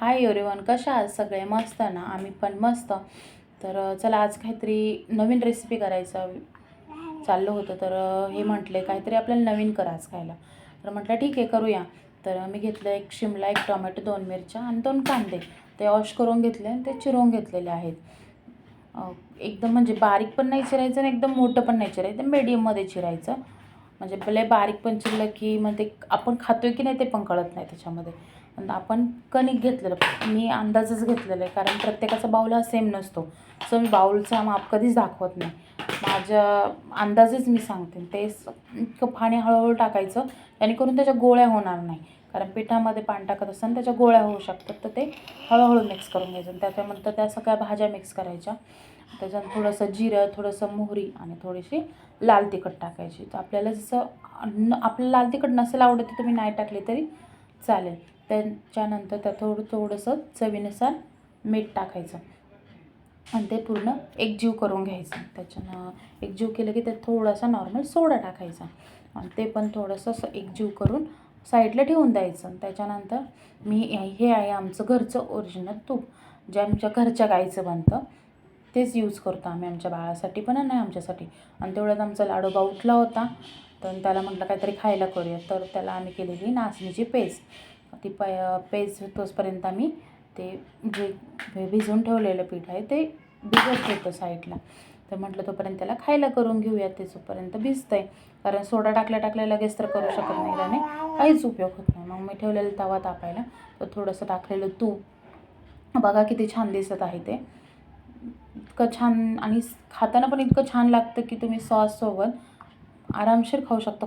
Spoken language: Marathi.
हाय एवरीवन कशा आहात? सगळे मस्त ना? आम्ही पण मस्त. तर चला आज काहीतरी नवीन रेसिपी करायचं चाललं होतं. तर हे म्हटले काहीतरी आपल्याला नवीन करा आज खायला. तर म्हटलं ठीक आहे करूया. तर मी घेतलं एक शिमला एक टोमॅटो दोन मिरच्या आणि दोन कांदे. ते वॉश करून घेतले आणि ते चिरून घेतलेले आहेत. एकदम म्हणजे बारीक पण नाही चिरायचं आणि एकदम मोठं पण नाही चिरायचं. मीडियममध्ये चिरायचं. म्हणजे भले बारीक पण चिरलं की मग ते आपण खातो आहे की नाही ते पण कळत नाही त्याच्यामध्ये. आपण कणिक घेतलेलं मी अंदाजच घेतलेलं आहे कारण प्रत्येकाचा बाऊल हा सेम नसतो. सो मी बाऊलचा माप कधीच दाखवत नाही. माझ्या अंदाजेच मी सांगते ते स- इतकं पाणी हळूहळू टाकायचं जेणेकरून त्याच्या गोळ्या होणार नाही. कारण पिठामध्ये पाणी टाकत असताना त्याच्या गोळ्या होऊ शकतात तर ते हळूहळू मिक्स करून घ्यायचं. आणि त्याच्यानंतर त्या सगळ्या भाज्या मिक्स करायच्या. त्याच्यात थोडंसं जिरं थोडंसं मोहरी आणि थोडीशी लाल तिखट टाकायची. तर आपल्याला जसं न आपल्याला लाल तिखट नसेल आवडत तर तुम्ही नाही टाकले तरी चालेल. त्याच्यानंतर त्यात थोडं थोडंसं चवीनुसार मीठ टाकायचं. आणि ते पूर्ण एकजीव करून घ्यायचं. त्याच्यानं एकजीव केलं की त्यात थोडासा नॉर्मल सोडा टाकायचा. आणि ते पण थोडंसं असं एकजीव करून साईडला ठेवून द्यायचं. आणि त्याच्यानंतर मी हे आहे आमचं घरचं ओरिजिनल तूप. जे आमच्या घरच्या गाईचं बनतं. तेच यूज करतो आम्ही आमच्या बाळासाठी पण आणि आमच्यासाठी. आणि तेवढ्यात आमचा लाडोबा उठला होता. तर त्याला म्हटलं काहीतरी खायला करूया. तर त्याला आम्ही केलेली नाचणीची पेज ती प पेज तोचपर्यंत आम्ही ते जे भिजवून ठेवलेलं पीठ आहे ते भिजत होतं साईडला. तर म्हटलं तोपर्यंत त्याला खायला करून घेऊया. ते जोपर्यंत भिजतं आहे कारण सोडा टाकल्या टाकल्या लगेच तर करू शकत नाही त्याने. काहीच उपयोग होत नाही. मग मी ठेवलेलं तवा तापायला. तर थोडंसं टाकलेलं तूप. बघा किती छान दिसत आहे ते. इतकं छान आणि खाताना पण इतकं छान लागतं की तुम्ही सॉससोबत आरामशीर खाऊ शकता.